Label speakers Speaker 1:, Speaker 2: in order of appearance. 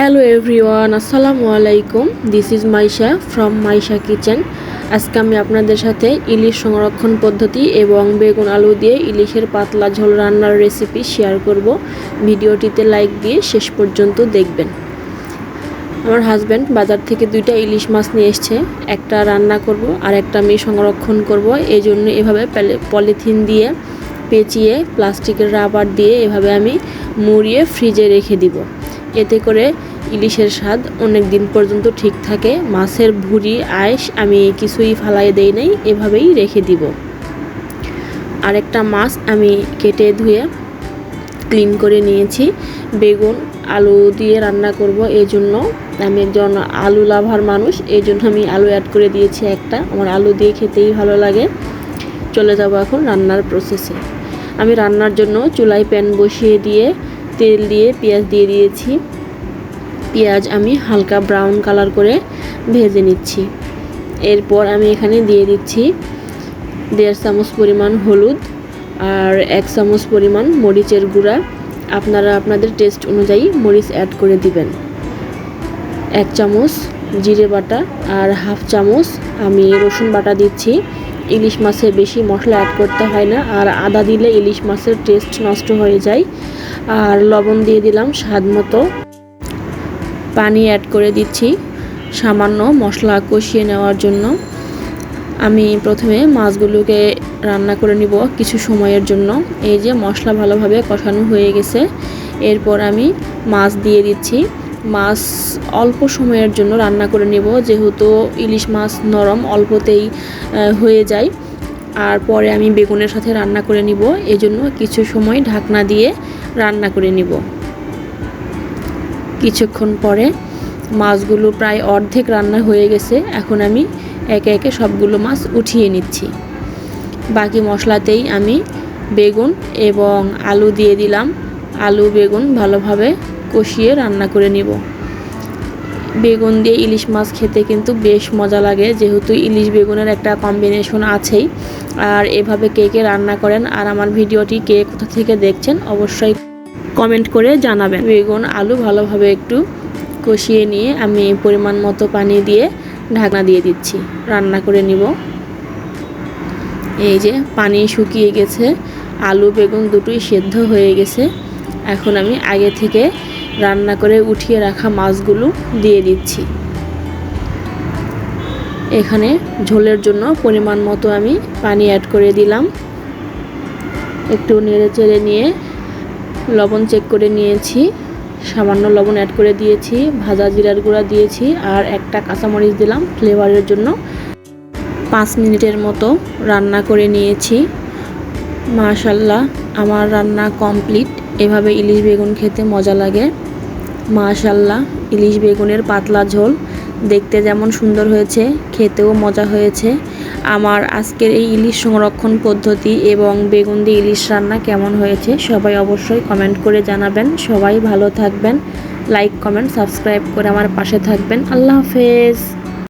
Speaker 1: Hello everyone আসসালামু আলাইকুম this is Maisha from Maisha kitchen আজকে আমি আপনাদের সাথে ইলিশ সংরক্ষণ পদ্ধতি এবং বেগুন আলু দিয়ে ইলিশের পাতলা ঝোল রান্নার রেসিপি শেয়ার করব। ভিডিওটিতে লাইক দিয়ে শেষ পর্যন্ত দেখবেন। আমার হাজব্যান্ড বাজার থেকে দুইটা ইলিশ মাছ নিয়ে এসছে। একটা রান্না করব আর একটা আমি সংরক্ষণ করব। এই জন্য এভাবে পলিথিন দিয়ে পেঁচিয়ে প্লাস্টিকের রাবার দিয়ে এভাবে আমি মুড়িয়ে ফ্রিজে রেখে দিব। এতে করে ইলিশের স্বাদ অনেক দিন পর্যন্ত ঠিক থাকে। মাছের ভুড়ি আয়েস আমি কিছুই ফালাই দেই নাই, এভাবেই রেখে দিব। আরেকটা মাছ আমি কেটে ধুয়ে ক্লিন করে নিয়েছি। বেগুন, আলু দিয়ে রান্না করব এই জন্য আমি একজন আলু লাভার মানুষ এই জন্য আমি আলু অ্যাড করে দিয়েছি একটা। আমার আলু দিয়ে খেতেই ভালো লাগে। চলে যাব এখন রান্নার প্রসেসে আমি রান্নার জন্য চুলায় প্যান বসিয়ে দিয়ে তেল দিয়ে, পেঁয়াজ দিয়ে দিয়েছি। পেঁয়াজ আমি হালকা ব্রাউন কালার করে ভেজে নিচ্ছি। এরপর আমি এখানে দিয়ে দিচ্ছি দেড় চামচ পরিমাণ হলুদ আর এক চামচ পরিমাণ মরিচের গুঁড়া। আপনারা আপনাদের টেস্ট অনুযায়ী মরিচ অ্যাড করে দিবেন। এক চামচ জিরে বাটা আর হাফ চামচ আমি রসুন বাটা দিচ্ছি। ইলিশ মাছে বেশি মশলা অ্যাড করতে হয় না আর আদা দিলে ইলিশ মাছের টেস্ট নষ্ট হয়ে যায়। আর লবণ দিয়ে দিলাম স্বাদ মতো। পানি অ্যাড করে দিচ্ছি সামান্য মশলা কষিয়ে নেওয়ার জন্য। আমি প্রথমে মাছগুলোকে রান্না করে নিব কিছু সময়ের জন্য। এই যে মশলা ভালোভাবে কষানো হয়ে গেছে। এরপর আমি মাছ দিয়ে দিচ্ছি। মাছ অল্প সময়ের জন্য রান্না করে নেব, যেহেতু ইলিশ মাছ নরম অল্পতেই হয়ে যায়। আর পরে আমি বেগুনের সাথে রান্না করে নিব। এজন্য কিছু সময় ঢাকনা দিয়ে রান্না করে নিব। কিছুক্ষণ পরে মাছগুলো প্রায় অর্ধেক রান্না হয়ে গেছে। এখন আমি একে একে সবগুলো মাছ উঠিয়ে নিচ্ছি। বাকি মশলাতেই আমি বেগুন এবং আলু দিয়ে দিলাম। আলু, বেগুন ভালোভাবে কষিয়ে রান্না করে নিব। বেগুন দিয়ে ইলিশ মাছ খেতে কিন্তু বেশ মজা লাগে। যেহেতু ইলিশ বেগুনের একটা কম্বিনেশন আছেই। আর এভাবে কে কে রান্না করেন আর আমার ভিডিওটি কে কোথা থেকে দেখছেন অবশ্যই কমেন্ট করে জানাবেন। বেগুন আলু ভালোভাবে একটু কষিয়ে নিয়ে আমি পরিমাণ মতো পানি দিয়ে ঢাকনা দিয়ে দিচ্ছি। রান্না করে নিব। এই যে পানি শুকিয়ে গেছে। আলু, বেগুন দুটোই সেদ্ধ হয়ে গেছে। এখন আমি আগে থেকে রান্না করে উঠিয়ে রাখা মাছগুলো দিয়ে দিচ্ছি। এখানে ঝোলের জন্য পরিমাণ মতো আমি পানি অ্যাড করে দিলাম। একটু নেড়ে চেড়ে নিয়ে লবণ চেক করে নিয়েছি। সামান্য লবণ অ্যাড করে দিয়েছি, ভাজা জিরার গুঁড়া দিয়েছি আর একটা কাঁচামরিচ দিলাম ফ্লেভারের জন্য। পাঁচ মিনিটের মতো রান্না করে নিয়েছি। মাশাল্লাহ আমার রান্না কমপ্লিট এভাবে ইলিশ বেগুন খেতে মজা লাগে। মাশাল্লাহ ইলিশ বেগুনের পাতলা ঝোল দেখতে যেমন সুন্দর হয়েছে, খেতেও মজা হয়েছে। আমার আজকের এই ইলিশ সংরক্ষণ পদ্ধতি এবং বেগুন দিয়ে ইলিশ রান্না কেমন হয়েছে সবাই অবশ্যই কমেন্ট করে জানাবেন। সবাই ভালো থাকবেন। লাইক, কমেন্ট, সাবস্ক্রাইব করে আমার পাশে থাকবেন। আল্লাহ হাফেজ।